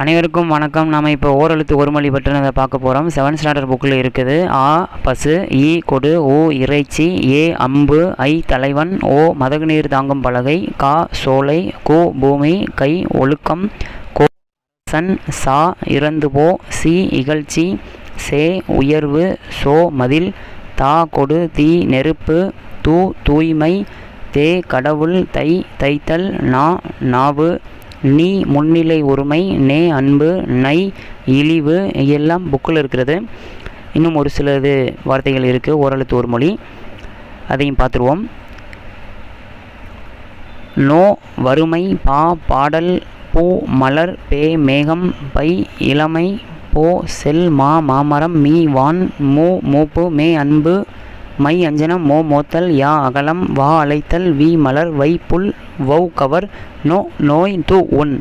அனைவருக்கும் வணக்கம். நாம் இப்போ ஓரெழுத்து ஒருமொழி பற்றினதை பார்க்க போகிறோம் செவன்த் ஸ்டாண்டர்ட் புக்கில் இருக்குது. ஆ பசு ஈ கொடு ஓ இறைச்சி ஏ அம்பு ஐ தலைவன் ஓ மதகுநீர் தாங்கும் பலகை கா சோலை கு பூமி கை ஒழுக்கம் கோ சன் சா இறந்து போ சி இகழ்ச்சி சே உயர்வு சோ மதில் தா கொடு தீ நெருப்பு தூ தூய்மை தே கடவுள் தை தைத்தல் நா நாவு நீ முன்னிலை ஒருமை நே அன்பு நை இழிவு எல்லாம் புக்கில் இருக்கிறது. இன்னும் ஒரு சிலது வார்த்தைகள் இருக்குது ஓரெழுத்து ஒரு மொழி. அதையும் பார்த்துருவோம். நோ வறுமை பா பாடல் பூ மலர் பே மேகம் பை இளமை போ செல் மா மாமரம் மீ வான் மூ மூப்பு மே அன்பு மை அஞ்சனம் மோ மோத்தல் யா அகலம் வா அழைத்தல் வி மலர் வை புல் வௌ கவர் நோ நோய் து உன்.